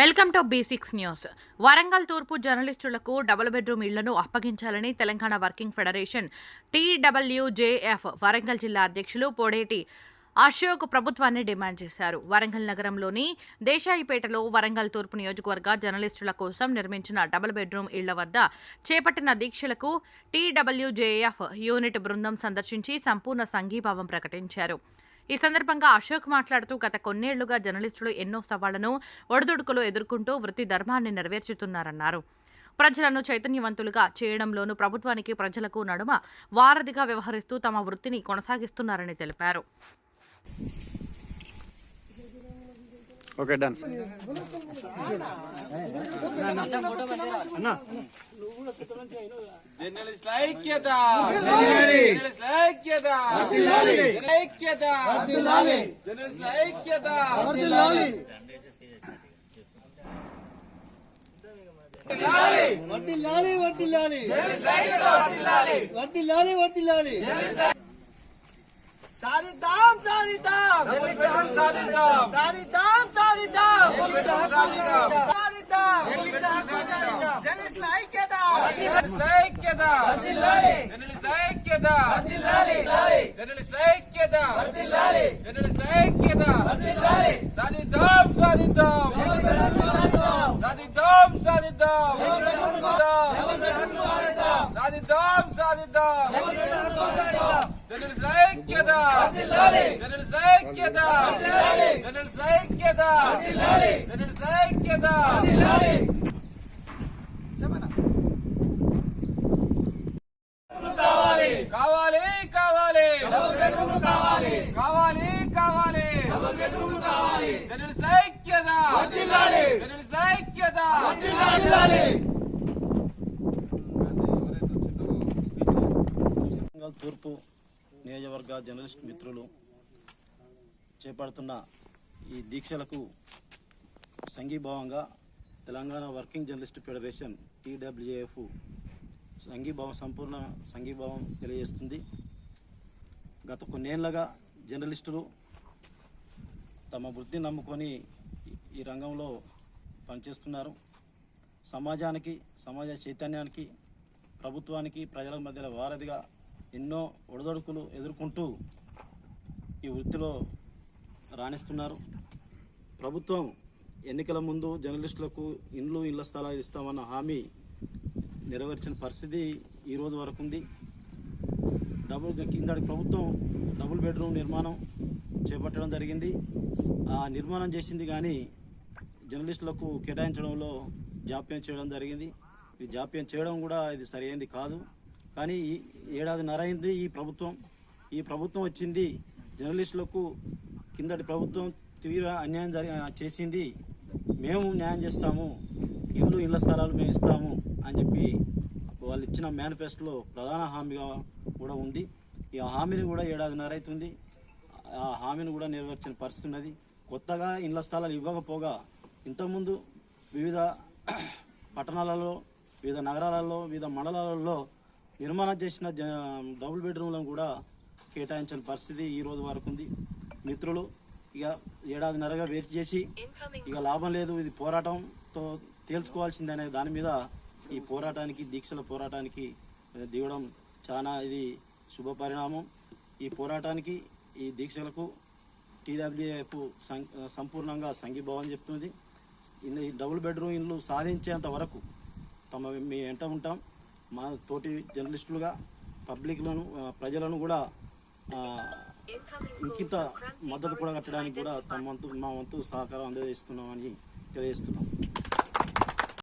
Welcome to B six news. Warangal తూర్పు జర్నలిస్టులకు double bedroom ఇళ్ళను అప్పగించాలని Telangana working federation TWJF Warangal జిల్లా అధ్యక్షులు పొడేటి అశోక్ ప్రభుత్వాన్ని డిమాండ్ చేశారు. వరంగల్ నగరంలోని దేశాయిపేటలో వరంగల్ తూర్పు నియోజకవర్గ జర్నలిస్టుల కోసం నిర్మించిన డబుల్ బెడ్రూమ్ ఇళ్ళ వద్ద చేపట్టిన దీక్షలకు టీడబ్ల్యూజేఎఫ్ యూనిట్ బృందం సందర్శించి సంపూర్ణ సంఘీభావం ప్రకటించారు. ఈ సందర్భంగా అశోక్ మాట్లాడుతూ గత కొన్నేళ్ళుగా జర్నలిస్టులు ఎన్నో సవాళ్ళను ఒడిదుడుకులు ఎదుర్కొంటూ వృత్తి ధర్మాన్ని నెరవేర్చుతున్నారన్నారు. ప్రజలను చైతన్యవంతులుగా చేయడంలోనూ ప్రభుత్వానికి ప్రజలకు నడుమ వారధిగా వ్యవహరిస్తూ తమ వృత్తిని కొనసాగిస్తున్నారని తెలిపారు. ఓకే డన్ జర్నలిస్ట్ ఐక్యత. జర్నలిస్ట్ ఐక్యత. ఐక్యత. జర్నలిస్ట్ ఐక్యత. వడ్డిల్లాలి వడ్డిల్లాలి వడ్డిల్లాలి వడ్డిల్లాలి సాధిద్దాం. సాధిద్దాం సాధిద్దాం. సాధిద్దాం సాధిద్దాం సాధిద్దాం సాధిద్దాం జర్నలిస్టుల ఐక్యత జర్నలిస్ట్ ఐక్యత జర్నలిస్ట్ ఐక్యత. జర్నలిస్ట్ ఐక్యత. జర్నలిస్ట్ ఐక్యత. సాధిద్దాం సాధిద్దాం. సాధిద్దాం. సాధిద్దాం సాధిద్దాం. సాధిద్దాం. జర్నలిస్ట్ ఐక్యత. జర్నలిస్ట్ ఐక్యత. జర్నలిస్ట్ ఐక్యత. జర్నలిస్ట్ ఐక్యత కావాలి కావాలి కావాలి కావాలి జర్నలిస్ట్ ఐక్యత జర్నలిస్ట్ ఐక్యత వరంగల్ తూర్పు నియోజకవర్గ జర్నలిస్ట్ మిత్రులు చేపడుతున్న ఈ దీక్షలకు సంఘీభావంగా Telangana working journalist federation TWAF సంఘీభావం సంపూర్ణ సంఘీభావం తెలియజేస్తుంది. గత కొన్నేళ్ళుగా జర్నలిస్టులు తమ వృత్తిని నమ్ముకొని ఈ- రంగంలో పనిచేస్తున్నారు. సమాజానికి సమాజ చైతన్యానికి ప్రభుత్వానికి ప్రజల మధ్యలో వారధిగా ఎన్నో ఒడదొడుకులు ఎదుర్కొంటూ ఈ వృత్తిలో రాణిస్తున్నారు. ప్రభుత్వం ఎన్నికల ముందు జర్నలిస్టులకు ఇండ్లు ఇళ్ళ స్థలాలు ఇస్తామన్న హామీ నెరవేర్చిన పరిస్థితి ఈరోజు వరకు ఉంది డబుల్ కిందటి ప్రభుత్వం డబుల్ బెడ్రూమ్ నిర్మాణం చేపట్టడం జరిగింది. ఆ నిర్మాణం చేసింది కానీ జర్నలిస్టులకు కేటాయించడంలో జాప్యం చేయడం జరిగింది. ఇది జాప్యం చేయడం కూడా ఇది సరైనది కాదు. కానీ ఈ ఏడాది నరైంది ఈ ప్రభుత్వం. ఈ ప్రభుత్వం వచ్చింది. జర్నలిస్టులకు కిందటి ప్రభుత్వం తీవ్ర అన్యాయం జరి చేసింది. మేము న్యాయం చేస్తాము. ఇల్లు ఇళ్ళ స్థలాలు మేము ఇస్తాము అని చెప్పి వాళ్ళు ఇచ్చిన మేనిఫెస్టోలో ప్రధాన హామీగా కూడా ఉంది. ఈ హామీని కూడా ఏడాదిన్నర అవుతుంది హామీని కూడా నెరవేర్చిన పరిస్థితి ఉన్నది. కొత్తగా ఇళ్ళ స్థలాలు ఇవ్వకపోగా ఇంతకుముందు వివిధ పట్టణాలలో వివిధ నగరాలలో వివిధ మండలాలలో నిర్మాణం చేసిన జ డబుల్ బెడ్రూమ్లను కూడా కేటాయించిన పరిస్థితి ఈ రోజు వరకు ఉంది. మిత్రులు ఇక ఏడాదిన్నరగా వెయిట్ చేసి ఇక లాభం లేదు ఇది పోరాటంతో తేల్చుకోవాల్సిందనే దాని మీద ఈ పోరాటానికి దీక్షల పోరాటానికి దిగడం చాలా ఇది శుభ పరిణామం ఈ పోరాటానికి ఈ దీక్షలకు టీడబ్ల్యూఎఫ్ సంపూర్ణంగా సంఘీభావం చెప్తుంది. ఈ డబుల్ బెడ్రూమ్ ఇల్లు సాధించేంత వరకు తమ మీ వెంట ఉంటాం. మా తోటి జర్నలిస్టులుగా పబ్లిక్లను ప్రజలను కూడా ఆ, ఇంకింత మద్దతు కూడా కట్టడానికి కూడా తమ వంతు మా వంతు సహకారం అందజేస్తున్నామని తెలియజేస్తున్నాం.